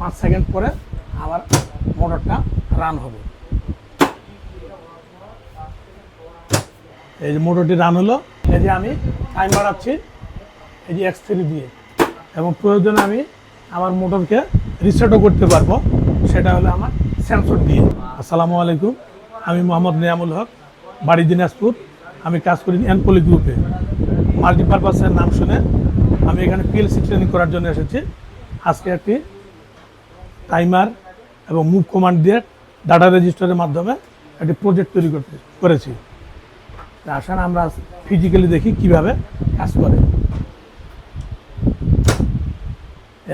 পাঁচ সেকেন্ড পরে আবার মোটরটা রান হবে। এই যে মোটরটি রান হলো, এই যে আমি টাইম বাড়াচ্ছি, এই যে এক্স থ্রি দিয়ে। এবং প্রয়োজনে আমি আমার মোটরকে রিসেটও করতে পারব, সেটা হলো আমার সেন্সর দিয়ে। আসসালামু আলাইকুম, আমি মোহাম্মদ নিয়ামুল হক, বাড়ি দিনাজপুর। আমি কাজ করি এনপলি গ্রুপে মাল্টিপারপাসের নাম শুনে আমি এখানে পিএলসি ট্রেনিং করার জন্য এসেছি। আজকে একটি টাইমার এবং মুভ কমান্ড দিয়ে ডাটা রেজিস্টারের মাধ্যমে একটি প্রজেক্ট তৈরি করতে করেছি। আসেন আমরা ফিজিক্যালি দেখি কীভাবে কাজ করে।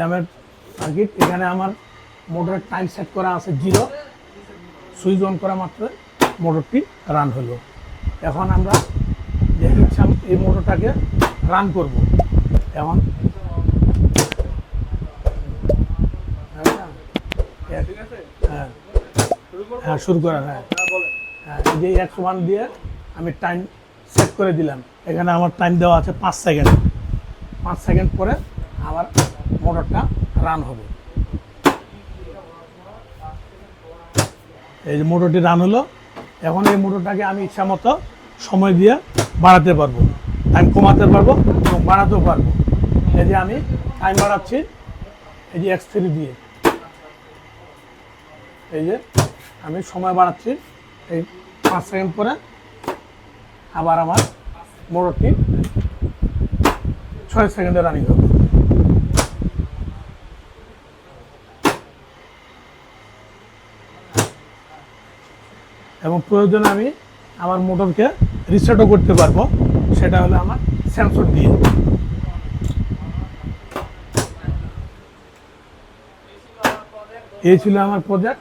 আমার সার্কিট এখানে আমার মোটরের টাইম সেট করা আছে জিরো সুইচ অন করা মাত্র মোটরটি রান হলো। এখন আমরা এই মোটরটাকে রান করব। এখন হ্যাঁ। হ্যাঁ শুরু করা হ্যাঁ। হ্যাঁ এই যে একশো ওয়ান দিয়ে আমি টাইম সেট করে দিলাম। এখানে আমার টাইম দেওয়া আছে পাঁচ সেকেন্ড পাঁচ সেকেন্ড পরে আমার মোটরটা রান হবে। এই যে মোটরটি রান হলো। এখন এই মোটরটাকে আমি ইচ্ছা মতো সময় দিয়ে বাড়াতে পারব। টাইম কমাতে পারব এবং বাড়াতেও পারব। এই যে আমি টাইম বাড়াচ্ছি। এই যে এক্স থ্রি দিয়ে। এই যে আমি সময় বাড়াচ্ছি, এই পাঁচ সেকেন্ড পরে আবার আমার মোটরটি ছয় সেকেন্ডে রানিং হবে। এবং প্রয়োজনে আমি আমার মোটরকে রিসেটও করতে পারব, সেটা হলো আমার সেন্সর দিয়ে। এই ছিল আমার প্রজেক্ট